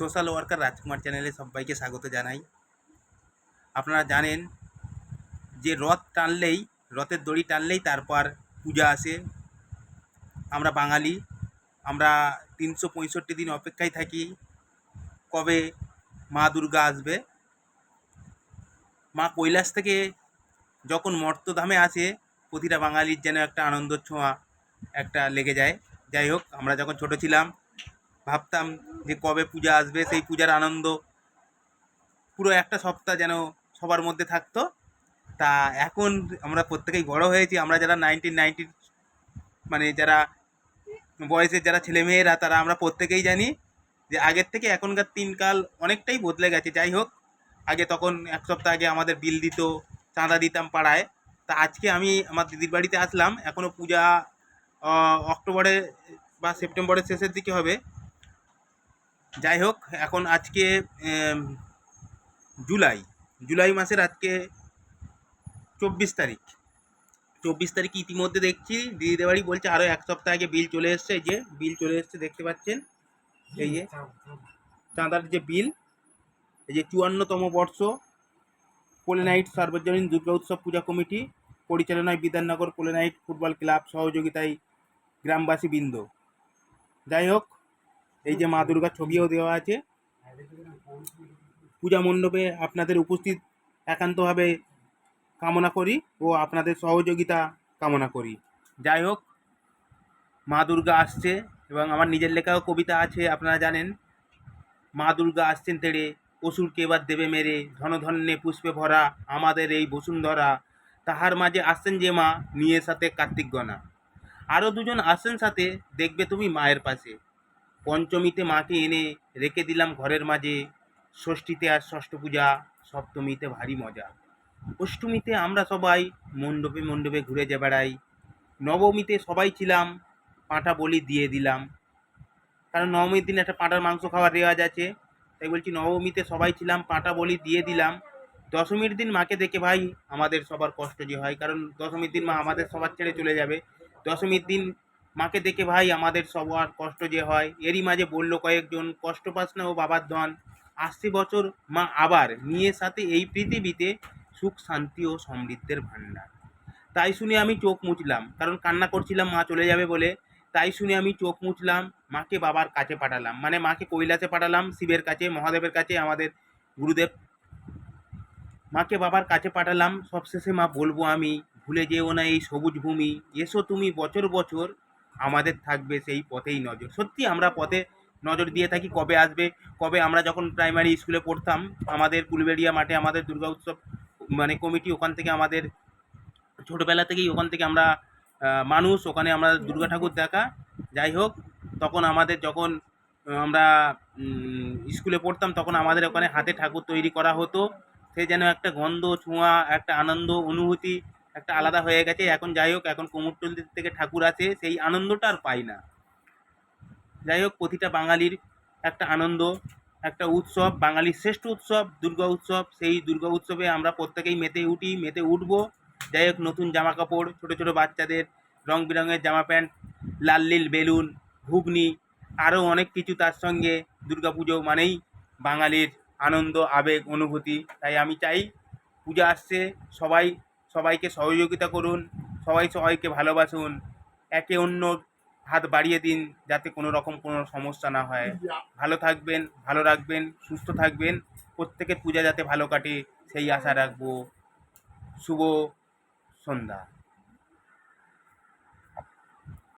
Social worker রাজকুমার চ্যানেলে সবাইকে স্বাগত জানাই। আপনারা জানেন যে রথ টানলেই, রথের দড়ি টানলেই তারপর পূজা আসে। আমরা বাঙালি, আমরা তিনশো পঁয়ষট্টি দিন অপেক্ষায় থাকি কবে মা দুর্গা আসবে। মা কৈলাস থেকে যখন মর্তধামে আসে, প্রতিটা বাঙালির যেন একটা আনন্দ ছোঁয়া একটা লেগে যায়। যাই হোক, আমরা যখন ছোট ছিলাম ভাবতাম যে কবে পূজা আসবে, সেই পূজার আনন্দ। পুরো একটা সপ্তাহ যেন সবার মধ্যে থাকতো। তা এখন আমরা প্রত্যেকেই বড় হয়েছি, আমরা যারা নাইনটিন নাইনটি মানে যারা বয়সের যারা ছেলেমেয়েরা, তারা আমরা প্রত্যেকেই জানি যে আগের থেকে এখনকার দিনকাল অনেকটাই বদলে গেছে। যাই হোক, আগে তখন এক সপ্তাহ আগে আমাদের বিল দিত, চাঁদা দিতাম পাড়ায়। তা আজকে আমি আমার দিদির বাড়িতে আসলাম। এখনও পূজা অক্টোবরে বা সেপ্টেম্বরের শেষের দিকে হবে। যাই হোক এখন আজকে জুলাই। জুলাই মাসের আজকে চব্বিশ তারিখ। চব্বিশ তারিখ ইতিমধ্যে দেখছি দিদিদের বাড়ি বলছে আরও এক সপ্তাহ আগে বিল চলে এসছে যে বিল চলে এসছে, দেখতে পাচ্ছেন? এই যে চাঁদার যে বিল, এই যে চুয়ান্নতম বর্ষ পোলেনাইট সার্বজনীন দুর্গা উৎসব পূজা কমিটি, পরিচালনায় বিধাননগর পোলেনাইট ফুটবল ক্লাব সহযোগিতায় গ্রামবাসী বৃন্দ যাই হোক এই যে মা দুর্গার ছবিও দেওয়া আছে। পূজা মণ্ডপে আপনাদের উপস্থিত একান্তভাবে কামনা করি ও আপনাদের সহযোগিতা কামনা করি। যাই হোক, মা দুর্গা আসছে এবং আমার নিজের লেখাও কবিতা আছে, আপনারা জানেন। মা দুর্গা আসছেন তেড়ে, অসুরকে এবার দেবে মেরে, ধনধন্যে পুষ্পে ভরা আমাদের এই বসুন্ধরা। তাহার মাঝে আসছেন যে মা, নিয়ে সাথে কার্তিক গণা। আরও দুজন আসছেন সাথে, দেখবে তুমি মায়ের পাশে। পঞ্চমীতে মাকে এনে রেখে দিলাম ঘরের মাঝে। ষষ্ঠীতে আর ষষ্ঠ পূজা, সপ্তমীতে ভারী মজা। অষ্টমীতে আমরা সবাই মণ্ডপে মণ্ডপে ঘুরে যে বেড়াই। নবমীতে সবাই ছিলাম পাঁটা বলি দিয়ে দিলাম। কারণ নবমীর দিন একটা পাঁটার মাংস খাওয়ার রেওয়াজ আছে। তাই বলছি নবমীতে সবাই ছিলাম পাঁটা বলি দিয়ে দিলাম। দশমীর দিন মাকে দেখে ভাই আমাদের সবার কষ্ট যে হয়, কারণ দশমীর দিন মা আমাদের সবার ছেড়ে চলে যাবে। দশমীর দিন মাকে দেখে, ভাই, আমাদের সবার কষ্ট যে হয়। এরই মাঝে বলল কয়েকজন কষ্ট পাস না ও বাবার ধন। আসছে বছর মা আবার নিয়ে সাথে এই পৃথিবীতে সুখ, শান্তি ও সমৃদ্ধের ভাণ্ডার। তাই শুনে আমি চোখ মুছলাম, কারণ কান্না করছিলাম, মা চলে যাবে বলে। তাই শুনে আমি চোখ মুছলাম, মাকে বাবার কাছে পাঠালাম। মানে মাকে কৈলাসে পাঠালাম, শিবের কাছে, মহাদেবের কাছে, আমাদের গুরুদেব। মাকে বাবার কাছে পাঠালাম, সবশেষে মা, বলব আমি, ভুলে যেও না এই সবুজ ভূমি। এসো তুমি বছর বছর আমাদের থাকবে সেই পথেই নজর। সত্যি আমরা পথে নজর দিয়ে থাকি কবে আসবে, কবে আমরা যখন প্রাইমারি স্কুলে পড়তাম, আমাদের কুলবেড়িয়া মাঠে আমাদের দুর্গা উৎসব মানে কমিটি ওখান থেকে আমাদের, ছোটোবেলা থেকেই ওখান থেকে আমরা মানুষ, ওখানে আমরা দুর্গা ঠাকুর দেখা। যাই হোক, তখন আমাদের যখন আমরা স্কুলে পড়তাম, তখন আমাদের ওখানে হাতে ঠাকুর তৈরি করা হতো। সে যেন একটা গন্ধ, ছোঁয়া, একটা আনন্দ, অনুভূতি একটা আলাদা হয়ে গেছে। এখন যাই হোক, এখন কুমোরটুলি থেকে ঠাকুর আছে, সেই আনন্দটা আর পাই না। যাই হোক, প্রতিটা বাঙালির একটা আনন্দ, একটা উৎসব, বাঙালির শ্রেষ্ঠ উৎসব, দুর্গা উৎসব, সেই দুর্গা উৎসবে আমরা প্রত্যেকেই মেতে উঠি, মেতে উঠবো। যাই হোক, নতুন জামা কাপড় ছোটো ছোটো বাচ্চাদের রং বেরঙের জামা প্যান্ট, লাল নীল বেলুন, ঘুগনি আরও অনেক কিছু তার সঙ্গে দুর্গা পুজো মানেই বাঙালির আনন্দ, আবেগ, অনুভূতি। তাই আমি চাই, পূজা আসছে, সবাই সবাইকে সহযোগিতা করুন, সবাই সবাইকে ভালোবাসুন, একে অন্য হাত বাড়িয়ে দিন যাতে কোনো রকম কোনো সমস্যা না হয়। ভালো থাকবেন, ভালো রাখবেন, সুস্থ থাকবেন, প্রত্যেকের পূজা যাতে ভালো কাটে, সেই আশা রাখব। শুভ সন্ধ্যা।